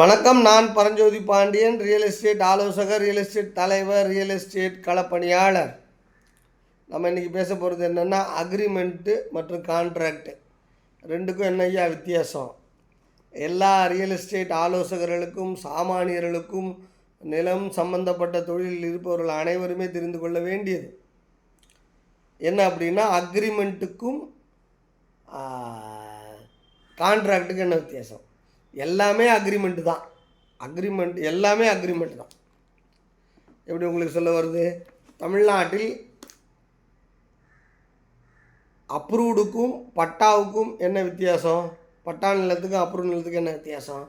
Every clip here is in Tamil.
வணக்கம் நான் பரஞ்சோதி பாண்டியன் ரியல் எஸ்டேட் ஆலோசகர் ரியல் எஸ்டேட் தலைவர் ரியல் எஸ்டேட் களப்பணியாளர். நம்ம இன்றைக்கி பேச போகிறது என்னென்னா அக்ரிமெண்ட்டு மற்றும் கான்ட்ராக்டு ரெண்டுக்கும் என்ன ஐயா வித்தியாசம்? எல்லா ரியல் எஸ்டேட் ஆலோசகர்களுக்கும் சாமானியர்களுக்கும் நிலம் சம்பந்தப்பட்ட தொழிலில் இருப்பவர்கள் அனைவருமே தெரிந்து கொள்ள வேண்டியது. என்ன அப்படின்னா அக்ரிமெண்ட்டுக்கும் கான்ட்ராக்ட்டுக்கு என்ன வித்தியாசம்? எல்லாமே அக்ரிமெண்ட்டு தான். அக்ரிமெண்ட் எல்லாமே அக்ரிமெண்ட் தான். எப்படி உங்களுக்கு சொல்ல வருது? தமிழ்நாட்டில் அப்ரூவ்டுக்கும் பட்டாவுக்கும் என்ன வித்தியாசம்? பட்டா நிலத்துக்கும் அப்ரூவ் நிலத்துக்கும் என்ன வித்தியாசம்?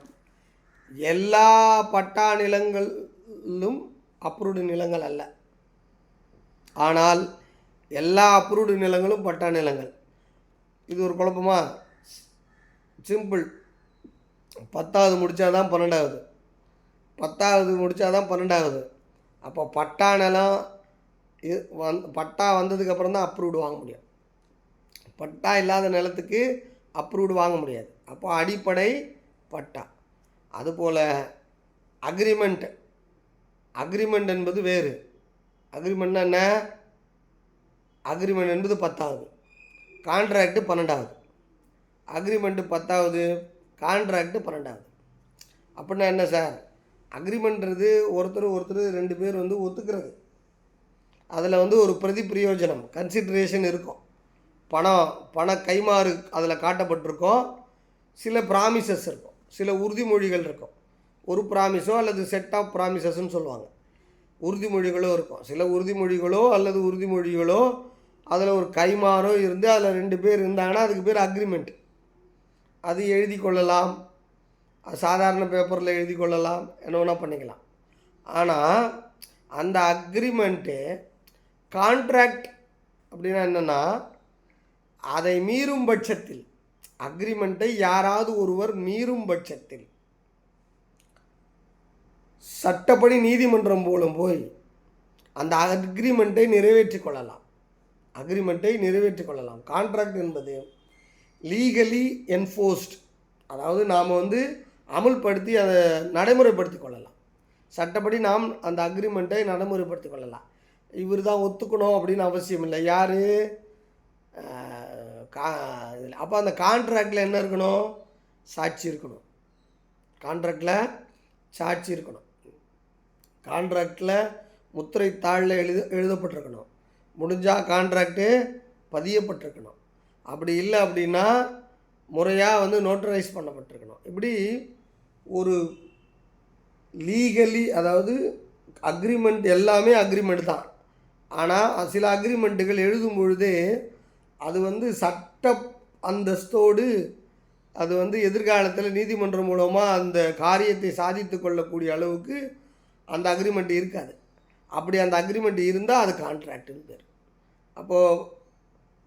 எல்லா பட்டா நிலங்களும் அப்ரூவ்டு நிலங்கள் அல்ல. ஆனால் எல்லா அப்ரூவ்டு நிலங்களும் பட்டா நிலங்கள். இது ஒரு குழப்பமா? சிம்பிள் பத்தாவது முடித்தா தான் பன்னெண்டாவது. பத்தாவது முடித்தா தான் பன்னெண்டாவது. அப்போ பட்டா நிலம் இது வந் பட்டா வந்ததுக்கப்புறம் தான் அப்ரூவ்டு வாங்க முடியும். பட்டா இல்லாத நிலத்துக்கு அப்ரூவ்டு வாங்க முடியாது. அப்போ அடிப்படை பட்டா. அதுபோல் அக்ரிமெண்ட் அக்ரிமெண்ட் என்பது வேறு. அக்ரிமெண்ட்னா என்ன? அக்ரிமெண்ட் என்பது பத்தாவது. கான்ட்ராக்டு பன்னெண்டாவது. அக்ரிமெண்ட்டு பத்தாவது கான்ட்ராக்டு பன்னெண்டாவது அப்படின்னா என்ன சார் அக்ரிமெண்ட்றது ஒருத்தர் ஒருத்தர் ரெண்டு பேர் வந்து ஒத்துக்கிறது. அதில் வந்து ஒரு பிரதி பிரயோஜனம் கன்சிட்ரேஷன் இருக்கும். பணம் பண கைமாறு அதில் காட்டப்பட்டிருக்கும். சில ப்ராமிசஸ் இருக்கும். சில உறுதிமொழிகள் இருக்கும். ஒரு ப்ராமிஸோ அல்லது செட் ஆஃப் ப்ராமிசஸ்ன்னு சொல்லுவாங்க. உறுதிமொழிகளோ இருக்கும். சில உறுதிமொழிகளோ அல்லது உறுதிமொழிகளோ அதில் ஒரு கைமாறோ இருந்து அதில் ரெண்டு பேர் இருந்தாங்கன்னா அதுக்கு பேர் அக்ரிமெண்ட் அது எழுதி கொள்ளலாம். அது சாதாரண பேப்பரில் எழுதி கொள்ளலாம். என்ன வேணால் பண்ணிக்கலாம். ஆனால் அந்த அக்ரிமெண்ட்டு கான்ட்ராக்ட் அப்படின்னா என்னென்னா அதை மீறும் பட்சத்தில் அக்ரிமெண்ட்டை யாராவது ஒருவர் மீறும் பட்சத்தில் சட்டப்படி நீதிமன்றம் மூலம் போய் அந்த அக்ரிமெண்ட்டை நிறைவேற்றிக் கொள்ளலாம். அக்ரிமெண்ட்டை நிறைவேற்றிக் கொள்ளலாம். கான்ட்ராக்ட் என்பது லீகலி என்ஃபோர்ஸ்ட் அதாவது நாம் வந்து அமுல்படுத்தி அதை நடைமுறைப்படுத்தி கொள்ளலாம். சட்டப்படி நாம் அந்த அக்ரிமெண்ட்டை நடைமுறைப்படுத்தி கொள்ளலாம். இவர் தான் ஒத்துக்கணும் அப்படின்னு அவசியம் இல்லை. யார்? கா இதில் அப்போ அந்த கான்ட்ராக்டில் என்ன இருக்கணும்? சாட்சி இருக்கணும். கான்ட்ராக்டில் சாட்சி இருக்கணும். கான்ட்ராக்டில் முத்திரை தாளில் எழுத எழுதப்பட்டிருக்கணும். முடிஞ்சால் கான்ட்ராக்டு பதியப்பட்டிருக்கணும். அப்படி இல்லை அப்படின்னா முறையாக வந்து நோட்டரைஸ் பண்ணப்பட்டிருக்கணும். இப்படி ஒரு லீகலி அதாவது அக்ரிமெண்ட் எல்லாமே அக்ரிமெண்ட் தான். ஆனால் சில அக்ரிமெண்ட்டுகள் எழுதும் பொழுதே அது வந்து சட்ட அந்தஸ்தோடு அது வந்து எதிர்காலத்தில் நீதிமன்றம் மூலமாக அந்த காரியத்தை சாதித்து கொள்ளக்கூடிய அளவுக்கு அந்த அக்ரிமெண்ட் இருக்காது. அப்படி அந்த அக்ரிமெண்ட் இருந்தால் அது கான்ட்ராக்டுன்னு பேர். அப்போது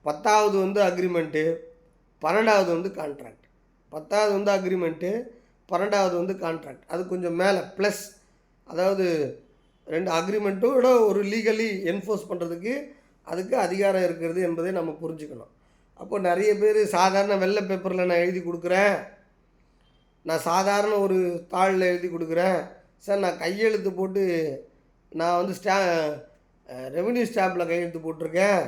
பத்தாவது வந்து அக்ரிமெண்ட்டு பன்னெண்டாவது வந்து கான்ட்ராக்ட் பத்தாவது வந்து அக்ரிமெண்ட்டு பன்னெண்டாவது வந்து கான்ட்ராக்ட் அது கொஞ்சம் மேலே ப்ளஸ் அதாவது ரெண்டு அக்ரிமெண்ட்டோட ஒரு லீகலி என்ஃபோர்ஸ் பண்ணுறதுக்கு அதுக்கு அதிகாரம் இருக்கிறது என்பதை நம்ம புரிஞ்சுக்கணும். அப்போ நிறைய பேர் சாதாரண வெள்ளை பேப்பரில் நான் எழுதி கொடுக்குறேன். நான் சாதாரண ஒரு தாளில் எழுதி கொடுக்குறேன். சார் நான் கையெழுத்து போட்டு நான் வந்து ஸ்டா ரெவென்யூ ஸ்டாம்பில் கையெழுத்து போட்டிருக்கேன்.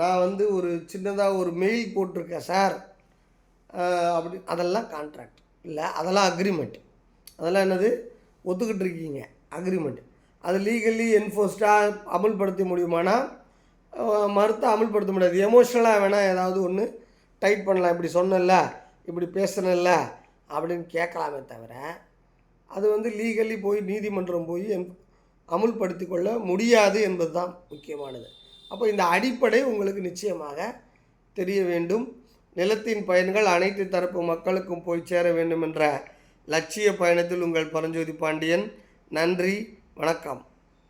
நான் வந்து ஒரு சின்னதாக ஒரு மெயில் போட்டிருக்கேன் சார் அப்படி அதெல்லாம் கான்ட்ராக்ட் இல்லை அதெல்லாம் அக்ரிமெண்ட் அதெல்லாம் என்னது? ஒத்துக்கிட்டு இருக்கீங்க. அக்ரிமெண்ட் அது லீகலி என்ஃபோர்ஸ்டாக அமல்படுத்த முடியுமானா? மறுத்து அமல்படுத்த முடியாது. எமோஷ்னலாக வேணால் ஏதாவது ஒன்று டைட் பண்ணலாம். இப்படி சொன்னல இப்படி பேசுனல அப்படின்னு கேட்கலாமே தவிர அது வந்து லீகலி போய் நீதிமன்றம் போய் என் அமுல்படுத்தி கொள்ள முடியாது என்பது தான் முக்கியமானது. அப்போ இந்த அடிப்படை உங்களுக்கு நிச்சயமாக தெரிய வேண்டும். நிலத்தின் பயன்கள் அனைத்து தரப்பு மக்களுக்கும் போய் சேர வேண்டும் என்ற லட்சிய பயணத்தில் உங்கள் பரஞ்சோதி பாண்டியன். நன்றி வணக்கம்.